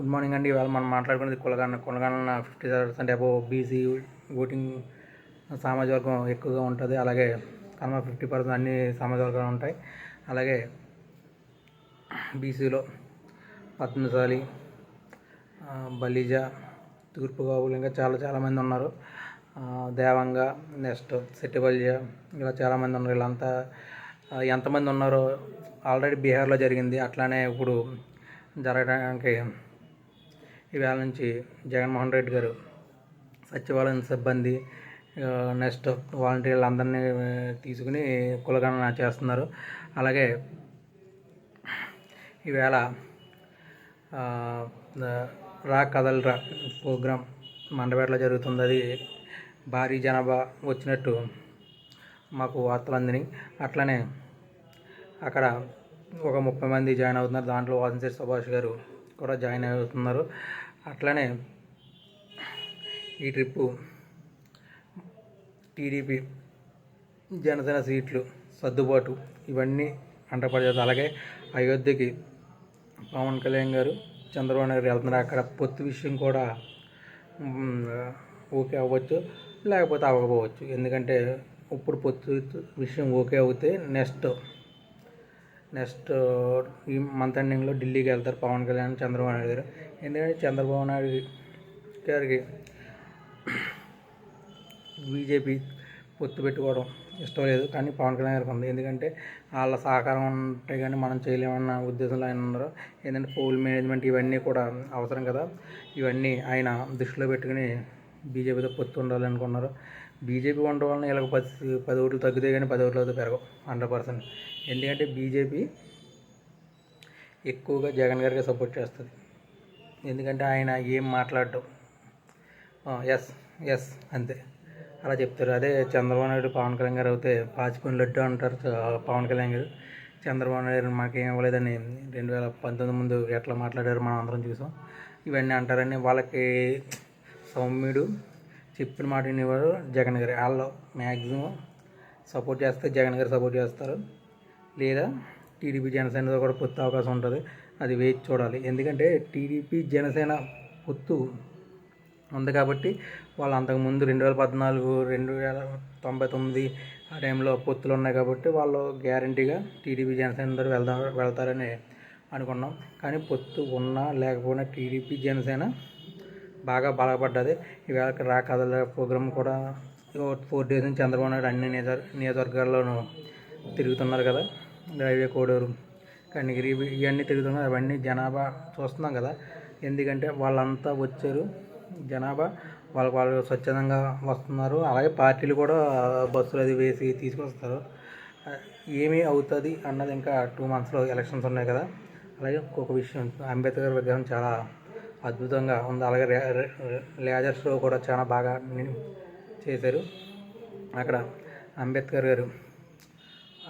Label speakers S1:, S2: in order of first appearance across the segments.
S1: Good morning అండి. ఇవాళ మనం మాట్లాడుకునేది కులగన్న కులగన్న fifty percent above BC voting సామాజిక వర్గం ఎక్కువగా ఉంటుంది. అలాగే కనుమ ఫిఫ్టీ పర్సెంట్ అన్ని సామాజిక వర్గాలు ఉంటాయి. అలాగే బీసీలో పద్మశాలి బలిజ తూర్పుగావులు ఇంకా చాలా చాలామంది ఉన్నారు. దేవంగ నెక్స్ట్ సెట్టిబల్జ ఇలా చాలామంది ఉన్నారు. వీళ్ళంతా ఎంతమంది ఉన్నారో ఆల్రెడీ బీహార్లో జరిగింది. అట్లానే ఇప్పుడు జరగడానికి ఈవేళ నుంచి జగన్మోహన్ రెడ్డి గారు సచివాలయం సిబ్బంది నెక్స్ట్ వాలంటీర్లు అందరినీ తీసుకుని కులగణన చేస్తున్నారు. అలాగే ఈవేళ రా ద- రా కదలరా ప్రోగ్రాం మండపేటలో జరుగుతుంది. అది భారీ జనాభా వచ్చినట్టు మాకు వార్తలు అందినాయి. అట్లనే అక్కడ ఒక ముప్పై మంది జాయిన్ అవుతున్నారు. దాంట్లో వాసంశేరి సుభాష్ గారు కూడా జాయిన్ అవుతున్నారు. అట్లనే ఈ ట్రిప్పు టీడీపీ జనసేన సీట్లు సర్దుబాటు ఇవన్నీ అంటపడేది. అలాగే అయోధ్యకి పవన్ కళ్యాణ్ గారు చంద్రబాబు నాయుడు వెళ్తున్నారు. అక్కడ పొత్తు విషయం కూడా ఓకే అవ్వచ్చు లేకపోతే అవ్వకపోవచ్చు. ఎందుకంటే ఇప్పుడు పొత్తు విషయం ఓకే అవుతే నెక్స్ట్ నెక్స్ట్ ఈ మంత్ ఎండింగ్లో ఢిల్లీకి వెళ్తారు పవన్ కళ్యాణ్ చంద్రబాబు నాయుడు గారు. ఎందుకంటే చంద్రబాబు నాయుడు గారికి బీజేపీ పొత్తు పెట్టుకోవడం ఇష్టం లేదు. కానీ పవన్ కళ్యాణ్ గారికి ఉంది. ఎందుకంటే వాళ్ళ సహకారం ఉంటే కానీ మనం చేయలేమన్న ఉద్దేశంలో ఆయన ఉన్నారు. ఏంటంటే పోల్ మేనేజ్మెంట్ ఇవన్నీ కూడా అవసరం కదా. ఇవన్నీ ఆయన దృష్టిలో పెట్టుకుని బీజేపీతో పొత్తు ఉండాలనుకున్నారు. బీజేపీ ఉండడం వలన వీళ్ళకి పది పది ఓట్లు తగ్గుతాయి కానీ పది ఓట్లు అయితే పెరగవు హండ్రెడ్ పర్సెంట్ ఎందుకంటే బీజేపీ ఎక్కువగా జగన్ గారికి సపోర్ట్ చేస్తుంది. ఎందుకంటే ఆయన ఏం మాట్లాడటం ఎస్ ఎస్ అంతే. అలా చెప్తారు. అదే చంద్రబాబు నాయుడు పవన్ కళ్యాణ్ గారు అయితే పాచిపోయిన లడ్డు అంటారు పవన్ కళ్యాణ్ గారు. చంద్రబాబు నాయుడు మాకేం ఇవ్వలేదని రెండు వేల పంతొమ్మిది ముందు ఎట్లా మాట్లాడారు మనం అందరం చూసాం. ఇవన్నీ అంటారని వాళ్ళకి సౌమ్యుడు చెప్పిన మాట వినేవారు జగన్ గారు. వాళ్ళు మ్యాక్సిమం సపోర్ట్ చేస్తే జగన్ గారు సపోర్ట్ చేస్తారు. లేదా టీడీపీ జనసేనతో కూడా పొత్తు అవకాశం ఉంటుంది. అది వేచి చూడాలి. ఎందుకంటే టీడీపీ జనసేన పొత్తు ఉంది కాబట్టి వాళ్ళు అంతకుముందు రెండు వేల పద్నాలుగు రెండు వేల తొంభై తొమ్మిది ఆ టైంలో పొత్తులు ఉన్నాయి కాబట్టి వాళ్ళు గ్యారంటీగా టీడీపీ జనసేన దగ్గర వెళ్దా వెళ్తారని అనుకున్నాం. కానీ పొత్తు ఉన్నా లేకపోయినా టీడీపీ జనసేన బాగా బలపడ్డది ఈవేళ రా కథల ప్రోగ్రామ్ కూడా ఫోర్ డేస్ నుంచి చంద్రబాబు నాయుడు అన్ని నియోజ నియోజకవర్గాల్లోనూ తిరుగుతున్నారు కదా. రైల్వే కోడూరు కనిగిరి ఇవన్నీ తిరుగుతున్నారు. అవన్నీ జనాభా చూస్తున్నాం కదా. ఎందుకంటే వాళ్ళంతా వచ్చారు. జనాభా వాళ్ళకి వాళ్ళు స్వచ్ఛందంగా వస్తున్నారు. అలాగే పార్టీలు కూడా బస్సులు అది వేసి తీసుకొస్తారు. ఏమీ ఏమి అవుతుంది అన్నది ఇంకా టూ మంత్స్లో ఎలక్షన్స్ ఉన్నాయి కదా. అలాగే ఇంకొక విషయం అంబేద్కర్ విగ్రహం చాలా అద్భుతంగా ఉంది. అలాగే లేజర్ షో కూడా చాలా బాగా చేశారు. అక్కడ అంబేద్కర్ గారు.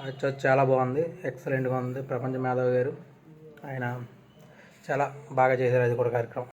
S1: చ- చాలా బాగుంది. ఎక్సలెంట్గా ఉంది. ప్రపంచ మేధావి గారు. ఆయన చాలా బాగా చేశారు. అది కూడా కార్యక్రమం.